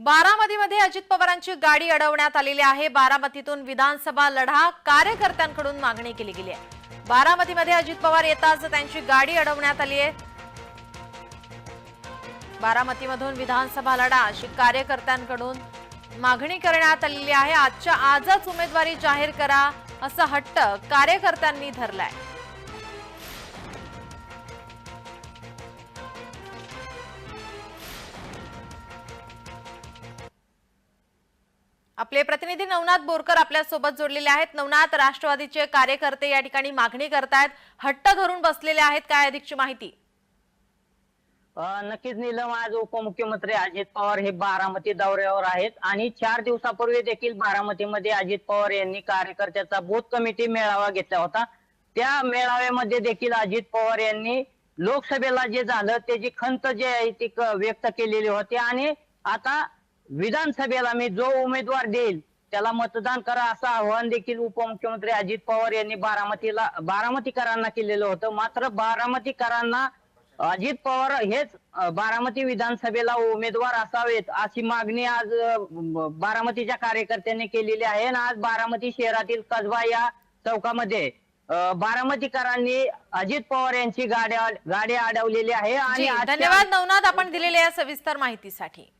बारामतीमध्ये अजित पवारांची गाडी अडवण्यात आलेली आहे. बारामतीतून विधानसभा लढा कार्यकर्त्यांकडून मागणी केली गेली आहे. बारामतीमध्ये अजित पवार येताच त्यांची गाडी अडवण्यात आली आहे. बारामतीमधून विधानसभा लढा अशी कार्यकर्त्यांकडून मागणी करण्यात आलेली आहे. आजच्या आजच उमेदवारी जाहीर करा असा हट्ट कार्यकर्त्यांनी धरलाय. आपले प्रतिनिधी नवनाथ बोरकर आपल्यासोबत जोडलेले आहेत. नवनाथ राष्ट्रवादीचे कार्यकर्ते या ठिकाणी मागणी करतायत. हट्ट धरून बसलेले आहेत काय अधिकची माहिती? नक्कीच नीलम आज उपमुख्यमंत्री अजित पवार हे बारामती दौऱ्यावर आहेत आणि चार दिवसापूर्वी देखील बारामतीमध्ये अजित पवार यांनी कार्यकर्त्याचा बूथ कमिटी मेळावा घेतला होता. त्या मेळाव्यामध्ये देखील अजित पवार यांनी लोकसभेला जे झालं त्याची खंत जे आहे ती व्यक्त केलेली होती आणि आता विधानसभेला मी जो उमेदवार देईल त्याला मतदान करा असं आव्हान देखील उपमुख्यमंत्री अजित पवार यांनी बारामतीला बारामतीकरांना केलेलं होतं. मात्र बारामतीकरांना अजित पवार हेच बारामती विधानसभेला उमेदवार असावेत अशी मागणी आज बारामतीच्या कार्यकर्त्यांनी केलेली आहे. आणि आज बारामती शहरातील कसबा या चौकामध्ये बारामतीकरांनी अजित पवार यांची गाड्या गाडी अडवलेली आहे. आणि धन्यवाद नवनाथ आपण दिलेल्या या सविस्तर माहितीसाठी.